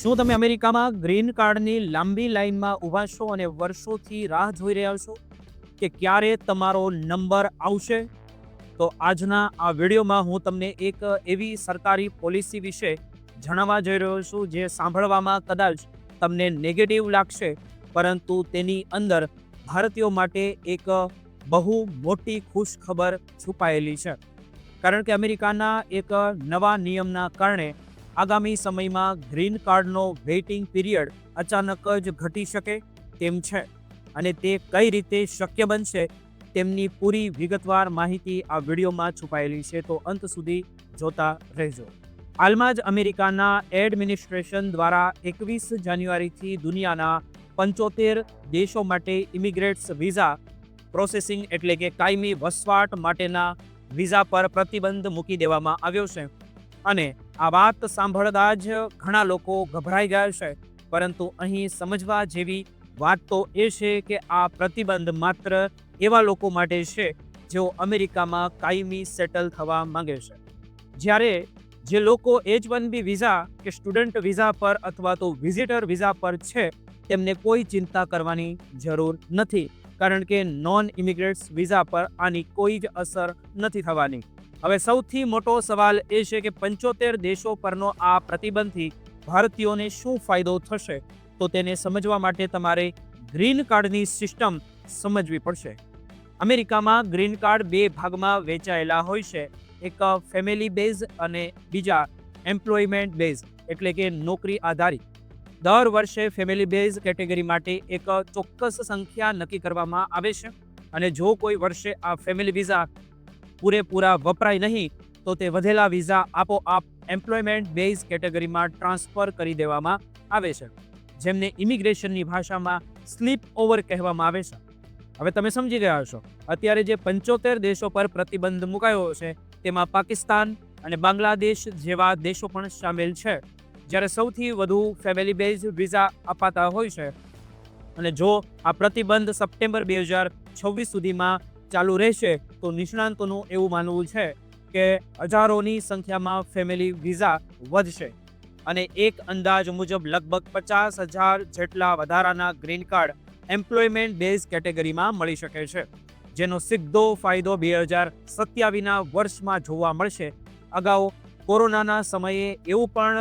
શું તમે અમેરિકામાં ગ્રીન કાર્ડની લાંબી લાઈનમાં ઊભા છો અને વર્ષોથી રાહ જોઈ રહ્યા છો કે ક્યારે તમારો નંબર આવશે? તો આજના આ વિડીયોમાં હું તમને એક એવી સરકારી પોલિસી વિશે જણાવવા જઈ રહ્યો છું જે સાંભળવામાં કદાચ તમને નેગેટિવ લાગશે, પરંતુ તેની અંદર ભારતીયો માટે એક બહુ મોટી ખુશ ખબર છુપાયેલી છે. કારણ કે અમેરિકાના એક નવા નિયમના કારણે આગામી સમયમાં ગ્રીન કાર્ડનો વેઇટિંગ પીરિયડ અચાનક જ ઘટી શકે તેમ છે અને તે કઈ રીતે શક્ય બનશે તેમની પૂરી વિગતવાર માહિતી આ વિડીયોમાં છુપાયેલી છે. તો અંત સુધી જોતા રહેજો. હાલમાં જ અમેરિકાના એડમિનિસ્ટ્રેશન દ્વારા એકવીસ જાન્યુઆરીથી દુનિયાના પંચોતેર દેશો માટે ઇમિગ્રેટ્સ વિઝા પ્રોસેસિંગ એટલે કે કાયમી વસવાટ માટેના વિઝા પર પ્રતિબંધ મૂકી દેવામાં આવ્યો છે. અને આ વાત સાંભળતા જ ઘણા લોકો ગભરાઈ ગયા છે. પરંતુ અહીં સમજવા જેવી વાત તો એ છે કે આ પ્રતિબંધ માત્ર એવા લોકો માટે છે જેઓ અમેરિકામાં કાયમી સેટલ થવા માંગે છે. જ્યારે જે લોકો એચ વન બી વિઝા કે સ્ટુડન્ટ વિઝા પર અથવા તો વિઝિટર વિઝા પર છે, તેમને કોઈ ચિંતા કરવાની જરૂર નથી. કારણ કે નોન ઇમિગ્રેટ્સ વિઝા પર આની કોઈ જ અસર નથી થવાની. હવે સૌથી મોટો સવાલ એ છે કે પંચોતેર દેશો પરનો આ પ્રતિબંધથી ભારતીયોને શું ફાયદો થશે? તો તેને સમજવા માટે તમારે ગ્રીન કાર્ડની સિસ્ટમ સમજવી પડશે. અમેરિકામાં ગ્રીન કાર્ડ બે ભાગમાં વેચાયેલા હોય છે. એક ફેમિલી બેઝ અને બીજા એમ્પ્લોયમેન્ટ બેઝ, એટલે કે નોકરી આધારિત. દર વર્ષે ફેમિલી બેઝ કેટેગરી માટે એક ચોક્કસ સંખ્યા નક્કી કરવામાં આવે છે. અને જો કોઈ વર્ષે આ ફેમિલી વિઝા પૂરેપૂરા વપરાય નહીં, તો તે વધેલા વિઝા આપોઆપ એમ્પ્લોયમેન્ટ બેઝ કેટેગરીમાં ટ્રાન્સફર કરી દેવામાં આવે છે, જેમને ઇમિગ્રેશનની ભાષામાં સ્લીપ ઓવર કહેવામાં આવે છે. હવે તમે સમજી ગયા હશો, અત્યારે જે પંચોતેર દેશો પર પ્રતિબંધ મુકાયો છે, તેમાં પાકિસ્તાન અને બાંગ્લાદેશ જેવા દેશો પણ સામેલ છે. જ્યારે સૌથી વધુ ફેમિલી બેઝ વિઝા અપાતા હોય છે, અને જો આ પ્રતિબંધ સપ્ટેમ્બર બે હજાર છવ્વીસ સુધીમાં ચાલુ રહેશે, તો નિષ્ણાંતોનું એવું માનવું છે કે હજારોની સંખ્યામાં ફેમિલી વિઝા વધશે. અને એક અંદાજ મુજબ લગભગ પચાસ હજાર જેટલા વધારાના ગ્રીન કાર્ડ એમ્પ્લોયમેન્ટ બેઝ કેટેગરીમાં મળી શકે છે. જેનો સીધો ફાયદો બે હજાર સત્યાવીસના વર્ષમાં જોવા મળશે. અગાઉ કોરોનાના સમયે એવું પણ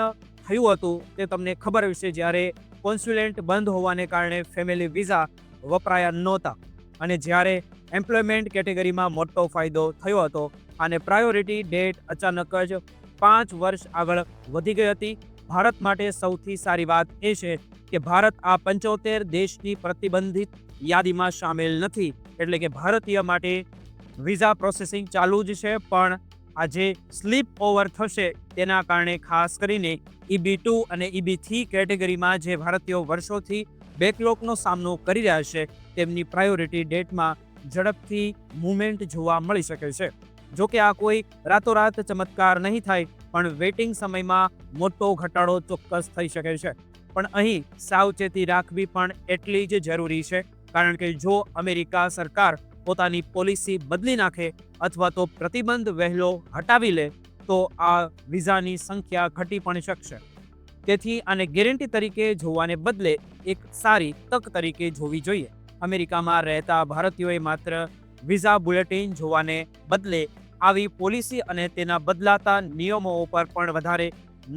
થયું હતું તે તમને ખબર હશે જ્યારે કોન્સ્યુલેન્ટ બંધ હોવાને કારણે ફેમિલી વિઝા વપરાયા નહોતા. અને જ્યારે એમ્પ્લોયમેન્ટ કેટેગરીમાં મોટો ફાયદો થયો હતો અને પ્રાયોરિટી ડેટ અચાનક જ પાંચ વર્ષ આગળ વધી ગઈ હતી. ભારત માટે સૌથી સારી વાત એ છે કે ભારત આ પંચોતેર દેશની પ્રતિબંધિત યાદીમાં સામેલ નથી. એટલે કે ભારતીય માટે વિઝા પ્રોસેસિંગ ચાલુ જ છે, પણ આ જે સ્લીપ ઓવર થશે તેના કારણે ખાસ કરીને ઈબી ટુ અને ઈબી થ્રી કેટેગરીમાં જે ભારતીયો વર્ષોથી બેકલોકનો સામનો કરી રહ્યા છે, તેમની પ્રાયોરિટી ડેટમાં ઝડપથી મૂવમેન્ટ જોવા મળી શકે છે. જો કે આ કોઈ રાતોરાત ચમત્કાર નહીં થાય, પણ વેઇટિંગ સમયમાં મોટો ઘટાડો ચોક્કસ થઈ શકે છે. પણ અહીં સાવચેતી રાખવી પણ એટલી જ જરૂરી છે, કારણ કે જો અમેરિકા સરકાર પોતાની પોલિસી બદલી નાખે અથવા તો પ્રતિબંધ વહેલો હટાવી લે, તો આ વિઝાની સંખ્યા ઘટી પણ શકશે. તેથી આને ગેરંટી તરીકે જોવાને બદલે એક સારી તક તરીકે જોવી જોઈએ. અમેરિકામાં રહેતા ભારતીયોએ માત્ર વિઝા બુલેટિન જોવાને બદલે આવી પોલિસી અને તેના બદલાતા નિયમો ઉપર પણ વધારે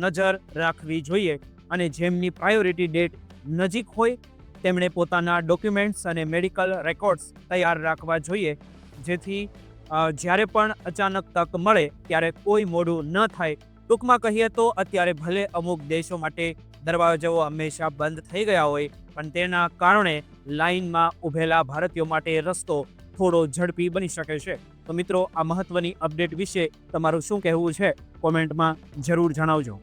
નજર રાખવી જોઈએ અને જેમની પ્રાયોરિટી ડેટ નજીક હોય, તેમણે પોતાના ડોક્યુમેન્ટ્સ અને મેડિકલ રેકોર્ડ્સ તૈયાર રાખવા જોઈએ, જેથી જ્યારે પણ અચાનક તક મળે, ત્યારે કોઈ મોડું ન થાય. ટૂંકમાં કહીએ તો અત્યારે ભલે અમુક દેશો માટે દરવાજાઓ હંમેશા બંધ થઈ ગયા હોય પણ તેના કારણે લાઇનમાં ઊભેલા ભારતીયો માટે રસ્તો થોડો ઝડપી બની શકે છે. તો મિત્રો, આ મહત્વની અપડેટ વિશે તમારું શું કહેવું છે? કોમેન્ટમાં જરૂર જણાવજો.